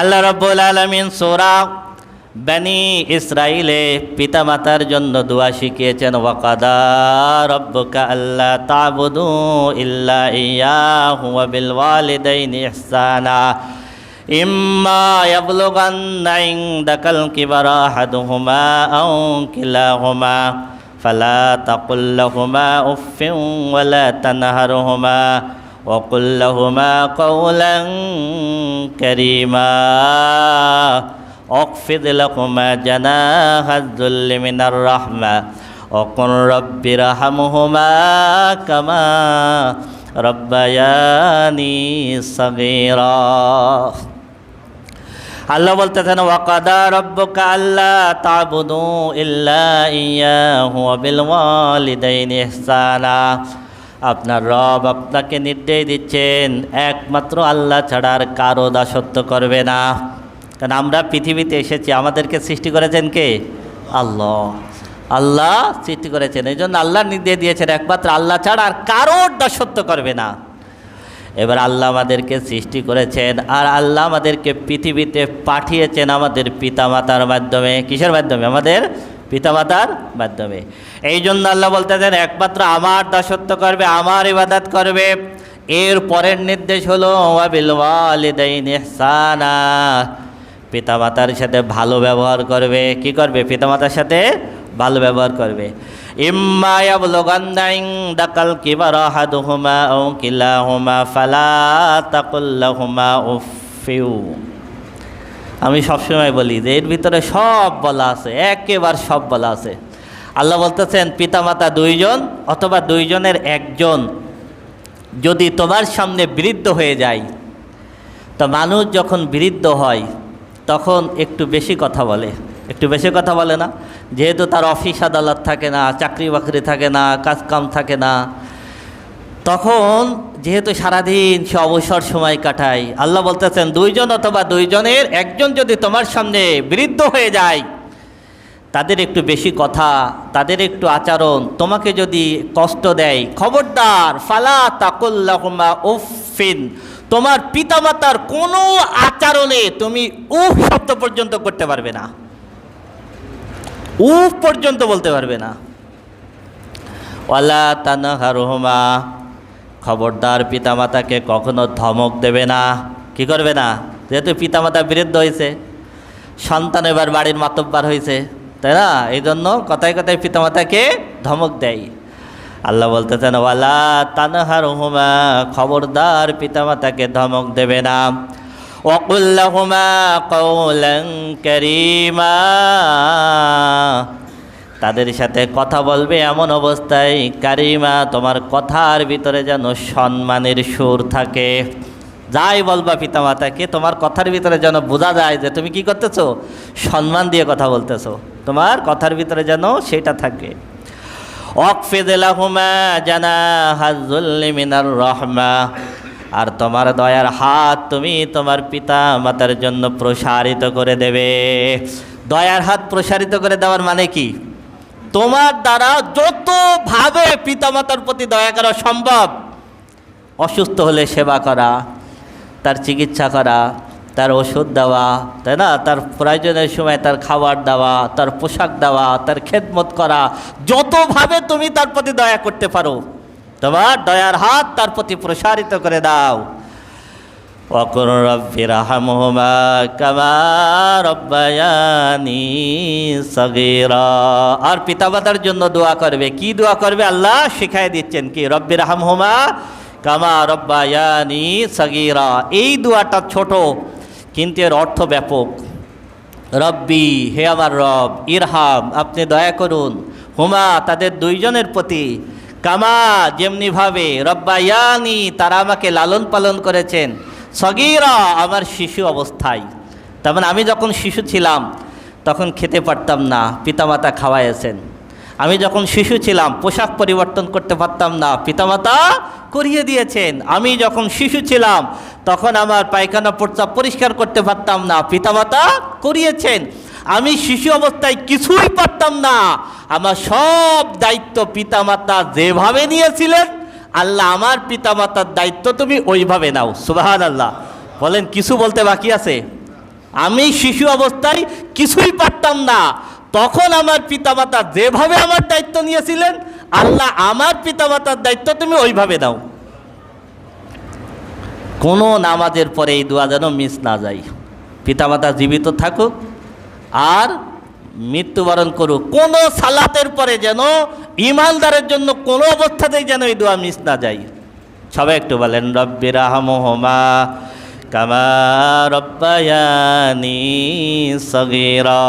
আল্লাহ রব্বুল আলমিন সোরা বানি ইসরাইলে পিতামাতার জন্য দোয়া শিখিয়েছেন, ওয়াকাদা রব্বুকা আল্লাহ তাবুদু ইল্লা ইয়াহু ওয়া বিল ওয়ালিদাইনি ইহসানা। ইম্মা ইয়াবলুগান্না ইনদাকাল কিবারা আহাদুহুমা আও কিলাহুমা। ফালা তাকুল লাহুমা উফিন ওয়ালা তানহারহুমা। وقل لهما قولا كريما اخفض لهما جناح الذل من الرحمة وقل رب ارحمهما كما ربياني صغيرا আল্লাহ বলতেছেন ওয়াকাদা রব্বুকা আল্লাহ তাবুদু ইল্লা ইয়াহু ওয়া বিল ওয়ালিদাইনি ইহসানা আপনার রব আপনাকে নির্দেশ দিচ্ছেন, একমাত্র আল্লাহ ছাড়া আর কারও দাসত্ব করবে না। কারণ আমরা পৃথিবীতে এসেছি, আমাদেরকে সৃষ্টি করেছেন কে? আল্লাহ। আল্লাহ সৃষ্টি করেছেন, এই জন্য আল্লাহ নির্দেশ দিয়েছেন, একমাত্র আল্লাহ ছাড়া আর কারোর দাসত্ব করবে না। এবার আল্লাহ আমাদেরকে সৃষ্টি করেছেন, আর আল্লাহ আমাদেরকে পৃথিবীতে পাঠিয়েছেন আমাদের পিতামাতার মাধ্যমে। কিসের মাধ্যমে? আমাদের পিতামাতার মাধ্যমে। এই জন্য আল্লাহ বলতেছেন, একমাত্র আমার দাসত্ব করবে, আমার ইবাদত করবে। এর পরের নির্দেশ হলো, ওয়াবিল ওয়ালিদাইন পিতামাতার সাথে ভালো ব্যবহার করবে। কি করবে? পিতামাতার সাথে ভালো ব্যবহার করবে। ইম্মা ইয়াবলুগান্না ইনদাকাল কিবারা কিলাহুমা ফালা তাকুল লাহুমা উফিউ আমি সবসময় বলি যে এর ভিতরে সব বলা আছে, একেবারে সব বলা আছে। আল্লাহ বলতেছেন, পিতামাতা দুইজন অথবা দুইজনের একজন যদি তোমার সামনে বৃদ্ধ হয়ে যায়, তো মানুষ যখন বৃদ্ধ হয়, তখন একটু বেশি কথা বলে। একটু বেশি কথা বলে না। যেহেতু তার অফিস আদালত থাকে না, চাকরি বাকরি থাকে না কাজকাম থাকে না তখন যেহেতু সারাদিন সে অবসর সময় কাটায়, আল্লাহ বলতেছেন, দুইজন অথবা দুইজনের, একজন যদি তোমার সামনে বৃদ্ধ হয়ে যায়, তাদের একটু বেশি কথা, তাদের একটু আচরণ, তোমাকে যদি কষ্ট দেয়, খবরদার, ফালা তাকুল্লাহমা উফিন তোমার পিতামাতার কোনো আচরণে তুমি উফ শব্দ পর্যন্ত করতে পারবে না। উফ পর্যন্ত বলতে পারবে না। ওয়ালা তানহারুহমা খবরদার পিতামাতাকে কখনো ধমক দেবে না। কি করবে না? যেহেতু পিতামাতা বিরুদ্ধ হয়েছে সন্তান এবার বাড়ির মাতব্বার হয়েছে তাই না? এই জন্য কথায় কথায় পিতামাতাকে ধমক দেয়। আল্লাহ বলতেছেন, ওয়ালা তানহার হুমা খবরদার পিতামাতাকে ধমক দেবে না। ওকুল্লাহুমা কৌলং করিমা। তাদের সাথে কথা বলবে এমন অবস্থায় কারিমা তোমার কথার ভিতরে যেন সম্মানের সুর থাকে। যাই বলবা পিতামাতাকে, তোমার কথার ভিতরে যেন বোঝা যায় যে তুমি কি করতেছো? সম্মান দিয়ে কথা বলতেছো। তোমার কথার ভিতরে যেন সেটা থাকে। অকফেদেলাহুমা জানা হাজুল্লি মিনার রহমা। আর তোমার দয়ার হাত তুমি তোমার পিতা মাতার জন্য প্রসারিত করে দেবে। দয়ার হাত প্রসারিত করে দেওয়ার মানে কি? তোমার দ্বারা যতভাবে পিতামাতার প্রতি দয়া করা সম্ভব, অসুস্থ হলে সেবা করা, তার চিকিৎসা করা, তার ওষুধ দেওয়া, তাই না? তার প্রয়োজনের সময় তার খাবার দেওয়া, তার পোশাক দেওয়া, তার খেদমত করা, যতভাবে তুমি তার প্রতি দয়া করতে পারো, তোমার দয়ার হাত তার প্রতি প্রসারিত করে দাও। অকুর রব্বি রাহমহুমা কামা রব্বায়ানি সগীরা আর পিতামাতার জন্য দোয়া করবে। কি দোয়া করবে? আল্লাহ শিখাই দিচ্ছেন কি? রব্বি রাহমহুমা কামা রব্বায়ানি সগীরা। এই দোয়াটা ছোট, কিন্তু এর অর্থ ব্যাপক। রব্বি, হে আমার রব, ইরহাম, আপনি দয়া করুন। হুমা, তাদের দুইজনের প্রতি। কামা, যেমনিভাবে রব্বায়ানি, তারা আমাকে লালন পালন করেছেন। সগিরা আমার শিশু অবস্থায়। তার মানে আমি যখন শিশু ছিলাম, তখন খেতে পারতাম না, পিতামাতা খাওয়াইয়েছেন। আমি যখন শিশু ছিলাম, পোশাক পরিবর্তন করতে পারতাম না, পিতামাতা করিয়ে দিয়েছেন। আমি যখন শিশু ছিলাম, তখন আমার পায়খানা প্রস্রাব পরিষ্কার করতে পারতাম না, পিতামাতা করিয়েছেন। আমি শিশু অবস্থায় কিছুই পারতাম না। আমার সব দায়িত্ব পিতামাতা যেভাবে নিয়েছিলেন আল্লাহ আমার পিতামাতার দায়িত্ব তুমি ওইভাবে নাও সুবাহান আল্লাহ বলেন, কিছু বলতে বাকি আছে? আমি শিশু অবস্থায় কিছুই পারতাম না। তখন আমার পিতামাতা যেভাবে আমার দায়িত্ব নিয়েছিলেন, আল্লাহ আমার পিতামাতার দায়িত্ব তুমি ওইভাবে দাও কোনো নামাজের পরে এই দোয়া যেন মিস না যায়। পিতামাতা জীবিত থাকুক, আর মৃত্যুবরণ করুক। কোনো সালাতের পরে যেন ইমানদারের জন্য কোনো অবস্থাতেই যেন এই দোয়া মিস না যায়। সবাই একটু বলেন রব্বির আহমহমা কামা রব্বায়ানি সগীরা।